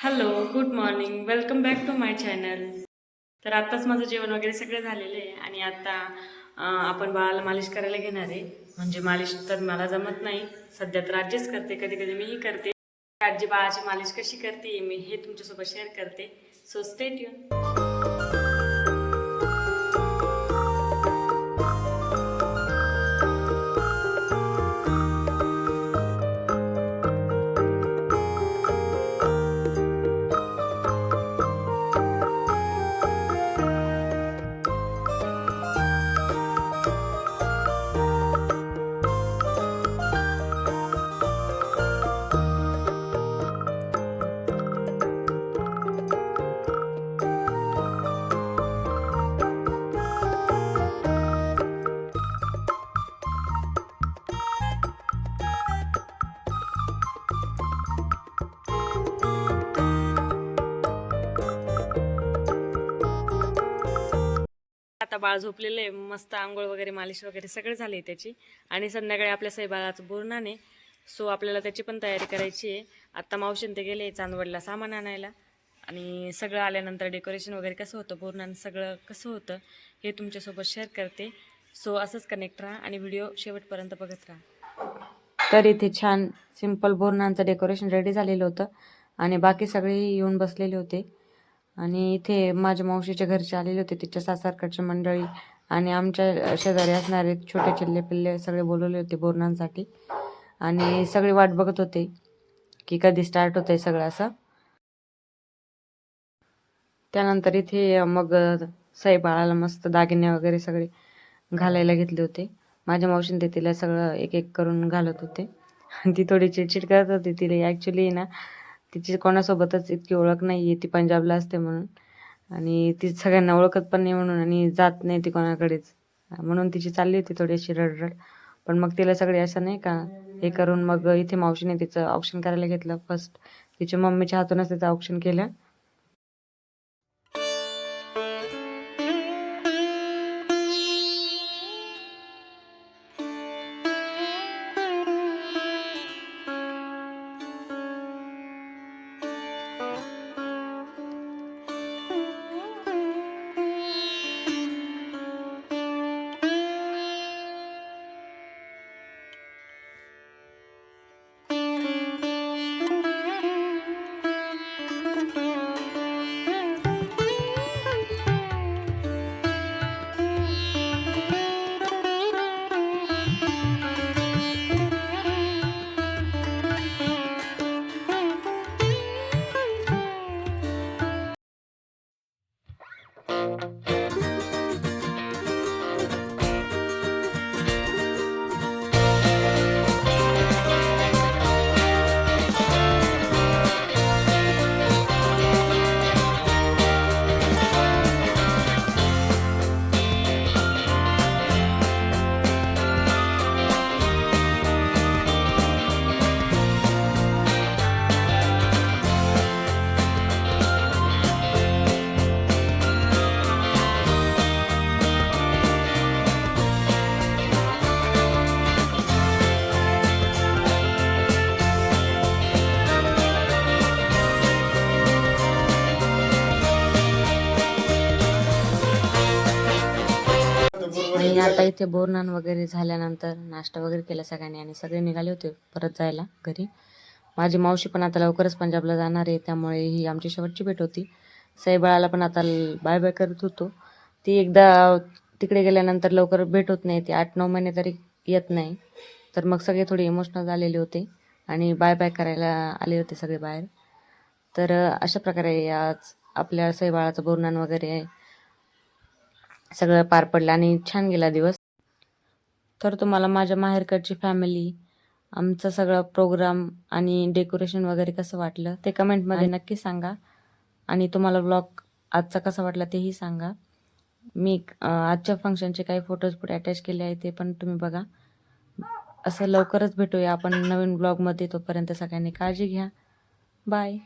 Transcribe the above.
Hello good morning welcome back to my channel तर आत्ताच माझं जेवण वगैरे सगळं झालेलं आहे आणि आता आपण बाळाला मालिश करायला घेणार आहे. म्हणजे मालिश तर मला जमत नाही. सध्या तर आजीच करते. कधी कधी मीही करते. आजी बाळाची मालिश कशी करते मी हे तुमच्यासोबत शेअर करते. सो स्टेट यू बाळ झोपलेलं आहे मस्त आंघोळ वगैरे मालिश वगैरे सगळं झाले त्याची. आणि संध्याकाळी आपल्या सैबाळाचं बोरणाने सो आपल्याला त्याची पण तयारी करायची आहे. आत्ता मावशीन ते गेले चांदवडला सामान आणायला. आणि सगळं आल्यानंतर डेकोरेशन वगैरे कसं होतं बोरणानं सगळं कसं होतं हे तुमच्यासोबत शेअर करते. सो असंच कनेक्ट राहा आणि व्हिडिओ शेवटपर्यंत बघत राहा. तर इथे छान सिंपल बोरणांचं डेकोरेशन रेडी झालेलं होतं. आणि बाकी सगळे येऊन बसलेले होते. आणि इथे माझ्या मावशीच्या घरचे आलेले होते तिच्या सासारकडची मंडळी आणि आमच्या शेजारी असणारे छोटे चिल्ले पिल्ले सगळे बोलवले होते बोरणांसाठी. आणि सगळी वाट बघत होते की कधी स्टार्ट होतंय सगळं असं. त्यानंतर इथे मग साईबाळाला मस्त दागिने वगैरे सगळे घालायला घेतले होते. माझ्या मावशीने ते तिला सगळं एक एक करून घालत होते. आणि ती थोडी चिडचिड करत होती तिला ॲक्च्युली ना तिची कोणासोबतच इतकी ओळख नाही आहे ती पंजाबला असते म्हणून. आणि ती सगळ्यांना ओळखत पण नाही म्हणून आणि जात नाही ती कोणाकडेच. म्हणून तिची चालली होती थोडीशी रडरड. पण मग तिला सगळे असं नाही का हे करून मग इथे मावशीने तिचं ऑप्शन करायला घेतलं फर्स्ट तिच्या मम्मीच्या हातूनच तिचं ऑप्शन केलं. आता इथे बोरनान वगैरे झाल्यानंतर नाश्ता वगैरे केला सगळ्यांनी आणि सगळे निघाले होते परत जायला घरी. माझी मावशी पण आता लवकरच पंजाबला जाणार आहे त्यामुळे ही आमची शेवटची भेट होती. साईबाळाला पण आता बाय बाय करत होतो. ती एकदा तिकडे गेल्यानंतर लवकर भेट होत नाही ती आठ नऊ महिने तरी येत नाही. तर मग सगळे थोडे इमोशनल झालेले होते आणि बाय बाय करायला आले होते सगळे बाहेर. तर अशा प्रकारे आज आपल्या साईबाळाचं बोरनान वगैरे सगळं पार पडलं आणि छान गेला दिवस. तर तुम्हाला माझ्या माहेरकडची फॅमिली आमचं सगळं प्रोग्राम आणि डेकोरेशन वगैरे कसं वाटलं ते कमेंटमध्ये नक्की सांगा. आणि तुम्हाला ब्लॉग आजचा कसा वाटला तेही सांगा. मी आजच्या फंक्शनचे काही फोटोज पुढे अटॅच केले आहे ते पण तुम्ही बघा. असं लवकरच भेटूया. आपण नवीन ब्लॉगमध्ये तोपर्यंत सगळ्यांनी काळजी घ्या. बाय